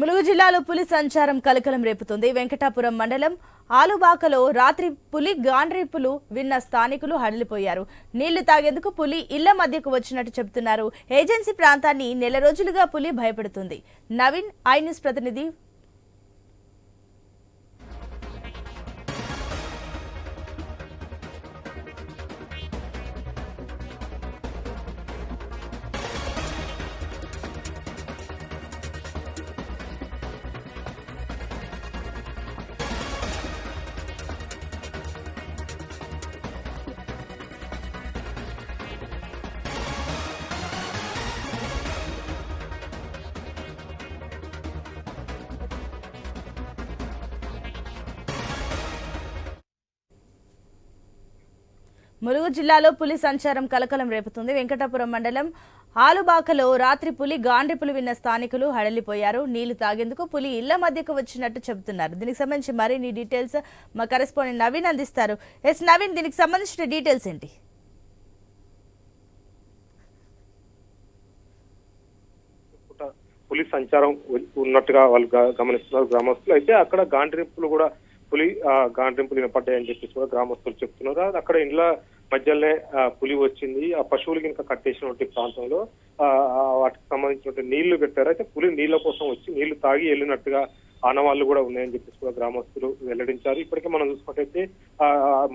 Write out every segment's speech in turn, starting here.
ములుగు జిల్లాలో పులి సంచారం కలకలం రేపుతుంది. వెంకటాపురం మండలం ఆలుబాకలో రాత్రి పులి గాండ్రీపులు విన్న స్థానికులు హడలిపోయారు. నీళ్ళు తాగేందుకు పులి ఇళ్ళ మధ్యకు వచ్చినట్టు చెబుతున్నారు. ఏజెన్సీ ప్రాంతాన్ని నెల రోజులుగా పులి భయపడుతుంది. నవీన్ ఐ న్యూస్ ప్రతినిధి ములుగు జిల్లాలో పులి సంచారం కలకలం రేపుతుంది. వెంకటాపురం మండలం ఆలుబాకలో రాత్రి పులి గాండ్రిపులు విన్న స్థానికులు హడలిపోయారు. నీళ్ళు తాగేందుకు పులి ఇళ్ళ మధ్యకు వచ్చినట్టు చెబుతున్నారు. దీనికి సంబంధించి మరిన్ని డీటెయిల్స్ మా కరెస్పాండెంట్ నవీన్ అందిస్తారు. ఎస్ నవీన్ దీనికి సంబంధించిన డీటెయిల్స్ ఏంటి? పులి సంచారం ఉన్నట్టుగా వాళ్ళు గమనిస్తున్నారు గ్రామస్తులు. అయితే అక్కడ గాండ్రింపులు కూడా పులి ఆ, గాండ్రింపులు పడ్డాయని చెప్పేసి కూడా గ్రామస్తులు చెప్తున్నారు. అక్కడ ఇండ్ల మధ్యలోనే పులి వచ్చింది. ఆ పశువులకి ఇంకా కట్టేసినటువంటి ప్రాంతంలో ఆ, వాటికి సంబంధించినటువంటి నీళ్ళు పెట్టారు. అయితే పులి నీళ్ళ కోసం వచ్చి నీళ్ళు తాగి వెళ్ళినట్టుగా ఆనవాళ్ళు కూడా ఉన్నాయని చెప్పేసి కూడా గ్రామస్తులు వెల్లడించారు. ఇప్పటికే మనం చూసుకుంటే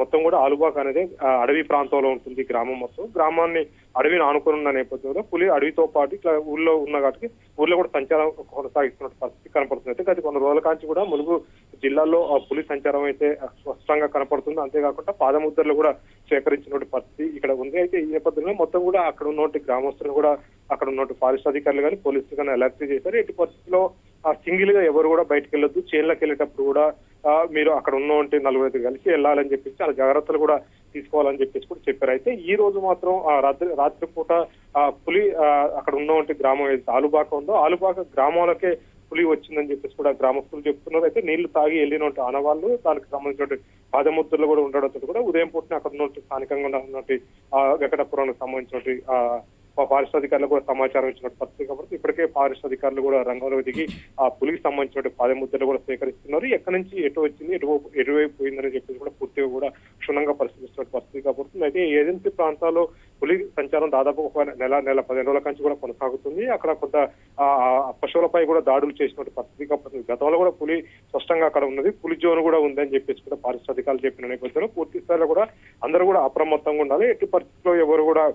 మొత్తం కూడా ఆలుబాక్ అనేది అడవి ప్రాంతంలో ఉంటుంది గ్రామం మొత్తం. గ్రామాన్ని అడవిని ఆనుకుని ఉన్న నేపథ్యంలో పులి అడవితో పాటు ఇట్లా ఊళ్ళో ఉన్న కాబట్టి ఊళ్ళో కూడా సంచారం కొనసాగిస్తున్న పరిస్థితి కనపడుతుంది. అయితే గత కొన్ని రోజుల కాంచి కూడా ములుగు జిల్లాలో ఆ పులి సంచారం అయితే స్పష్టంగా కనపడుతుంది. అంతేకాకుండా పాదముద్రలు కూడా సేకరించినటువంటి పరిస్థితి ఇక్కడ ఉంది. అయితే ఈ నేపథ్యంలో మొత్తం కూడా అక్కడ ఉన్నటువంటి గ్రామస్తులు కూడా అక్కడ ఉన్నటువంటి ఫారెస్ట్ అధికారులు కానీ పోలీసులు కానీ అలర్ట్ చేశారు. ఎట్టి పరిస్థితిలో ఆ సింగిల్గా ఎవరు కూడా బయటకు వెళ్ళొద్దు. చేన్లకు వెళ్ళేటప్పుడు కూడా మీరు అక్కడ ఉన్నటువంటి నలుగురు కలిసి వెళ్ళాలని చెప్పేసి చాలా జాగ్రత్తలు కూడా తీసుకోవాలని చెప్పేసి కూడా చెప్పారు. అయితే ఈ రోజు మాత్రం ఆ రాత్రి రాత్రి పూట ఆ పులి అక్కడ ఉన్నటువంటి గ్రామం ఏదైతే ఆలుబాక ఉందో ఆలుబాక గ్రామాలకే పులి వచ్చిందని చెప్పేసి కూడా గ్రామస్తులు చెప్తున్నారు. అయితే నీళ్ళు తాగి వెళ్ళినటువంటి ఆనవాళ్ళు దానికి సంబంధించినటువంటి పాదముద్రలు కూడా ఉండడంతో కూడా ఉదయం పూట అక్కడ ఉన్నటువంటి స్థానికంగా ఉన్నటువంటి ఆ వెంకటపురానికి సంబంధించినటువంటి ఆ ఫారెస్ట్ అధికారులు కూడా సమాచారం ఇచ్చిన పరిస్థితి కాబట్టి ఇప్పటికే ఫారెస్ట్ అధికారులు కూడా రంగంలో దిగి ఆ పులికి సంబంధించిన పాదముద్రలు కూడా సేకరిస్తున్నారు. ఎక్కడి నుంచి ఎటు వచ్చింది ఎటు ఎటువైపు పోయిందని చెప్పేసి కూడా పూర్తిగా కూడా క్షుణ్ణంగా పరిశీలిస్తున్న పరిస్థితి కాబట్టి అయితే ఏజెన్సీ ప్రాంతాల్లో పులి సంచారం దాదాపు ఒక నెల నెల పదిహేను రోజుల నుంచి కూడా కొనసాగుతుంది. అక్కడ కొంత పశువులపై కూడా దాడులు చేసినటువంటి పరిస్థితి కాబట్టి గతంలో కూడా పులి స్పష్టంగా అక్కడ ఉన్నది. పులి జోన్ కూడా ఉందని చెప్పేసి కూడా ఫారెస్ట్ అధికారులు చెప్పిన నేపథ్యంలో పూర్తి స్థాయిలో కూడా అందరూ కూడా అప్రమత్తంగా ఉండాలి. ఎట్టి పరిస్థితుల్లో ఎవరు కూడా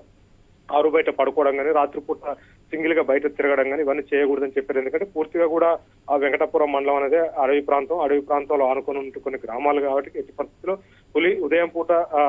ఆరు బయట పడుకోవడం కానీ రాత్రిపూట సింగిల్గా బయట తిరగడం కానీ ఇవన్నీ చేయకూడదని చెప్పారు. ఎందుకంటే పూర్తిగా కూడా ఆ వెంకటాపురం మండలం అనేది అడవి ప్రాంతం అడవి ప్రాంతంలో ఆనుకొని ఉంటే కొన్ని గ్రామాలు కాబట్టి ఎట్టి పరిస్థితుల్లో పులి ఉదయం పూట ఆ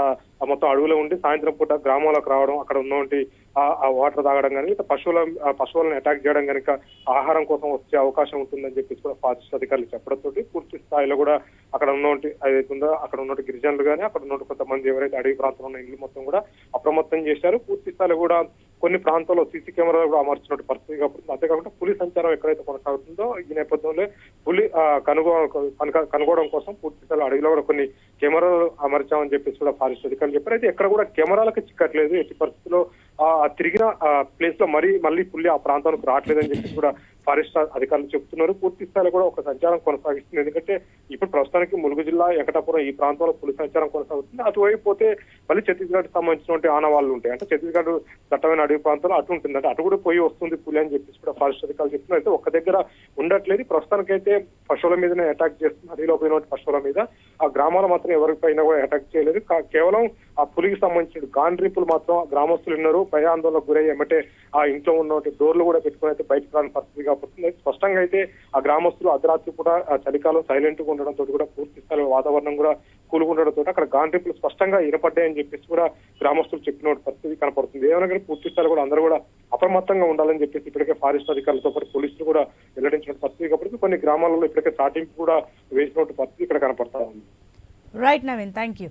మొత్తం అడవిలో ఉండి సాయంత్రం పూట గ్రామాలకు రావడం అక్కడ ఉన్నటువంటి ఆ వాటర్ తాగడం కానీ లేదా పశువుల పశువులను అటాక్ చేయడం కనుక ఆహారం కోసం వచ్చే అవకాశం ఉంటుందని చెప్పేసి కూడా ఫారెస్ట్ అధికారులు చెప్పడంతో పూర్తి స్థాయిలో కూడా అక్కడ ఉన్నటువంటి ఏదైతే ఉందో అక్కడ ఉన్నటువంటి గిరిజనులు కానీ అక్కడ ఉన్నటువంటి కొంతమంది ఎవరైతే అడవి ప్రాంతంలో ఉన్న ఇల్లు మొత్తం కూడా అప్రమత్తం చేశారు. పూర్తి స్థాయిలో కూడా కొన్ని ప్రాంతాల్లో సీసీ కెమెరాలు కూడా అమర్చినట్టు పరిస్థితి కాబట్టి అంతేకాకుండా పులి సంచారం ఎక్కడైతే కొనసాగుతుందో ఈ నేపథ్యంలో పులి కనుగో కనుక- కనుగోవడం కోసం పూర్తి స్థాయిలో అడవిలో కూడా కొన్ని కెమెరాలు అమర్చామని చెప్పేసి కూడా ఫారెస్ట్ అధికారులు చెప్పారు. అయితే ఎక్కడ కూడా కెమెరాలకు చిక్కట్లేదు. ఎట్టి పరిస్థితుల్లో ఆ ఆ తిరిగిన ప్లేస్లో మరీ మళ్ళీ పులి ఆ ప్రాంతానికి రావట్లేదని చెప్పేసి కూడా ఫారెస్ట్ అధికారులు చెబుతున్నారు. పూర్తి స్థాయిలో కూడా ఒక సంచారం కొనసాగిస్తుంది. ఎందుకంటే ఇప్పుడు ప్రస్తుతానికి ములుగు జిల్లా వెంకటాపురం ఈ ప్రాంతంలో పులి సంచారం కొనసాగుతుంది. అటువైపు పోతే మళ్ళీ ఛత్తీస్గఢ్ సంబంధించినటువంటి ఆనవాళ్ళు ఉంటాయి. అంటే ఛత్తీస్గఢ్ దట్టమైన అడవి ప్రాంతంలో అటు ఉంటుంది అంటే అటు కూడా పోయి వస్తుంది పులి అని చెప్పేసి కూడా ఫారెస్ట్ అధికారులు చెప్తున్నారు. అయితే ఒక్క దగ్గర ఉండట్లేదు. ప్రస్తుతానికైతే పశువుల మీదనే అటాక్ చేస్తున్నారు. అడవిలో పోయినటువంటి పశువుల మీద. ఆ గ్రామాల మాత్రం ఎవరిపైనా కూడా అటాక్ చేయలేదు. కేవలం ఆ పులికి సంబంధించిన గాండ్రీపులు మాత్రం గ్రామస్తులు ఉన్నారు భయాందోళనకు గురయ్యి ఏమంటే ఆ ఇంట్లో ఉన్న డోర్లు కూడా పెట్టుకుని అయితే బయటకు రాని పరిస్థితి కాబట్టి స్పష్టంగా అయితే ఆ గ్రామస్తులు అర్ధరాత్రి కూడా చలికాలం సైలెంట్గా ఉండడంతో కూడా పూర్తి స్థాయిలో వాతావరణం కూడా కూలుకుండడంతో అక్కడ గాండ్రీపులు స్పష్టంగా వినపడ్డాయని చెప్పేసి కూడా గ్రామస్తులు చెప్పిన పరిస్థితి కనపడుతుంది. ఏమైనా కానీ పూర్తి స్థాయిలో కూడా అందరూ కూడా అప్రమత్తంగా ఉండాలని చెప్పేసి ఇప్పటికే ఫారెస్ట్ అధికారులతో పాటు పోలీసులు కూడా వెల్లడించిన పరిస్థితి కాబట్టి కొన్ని గ్రామాలలో ఇప్పటికే సాటింపు కూడా వేసినటువంటి పరిస్థితి ఇక్కడ కనపడతా ఉంది. Right Naveen thank you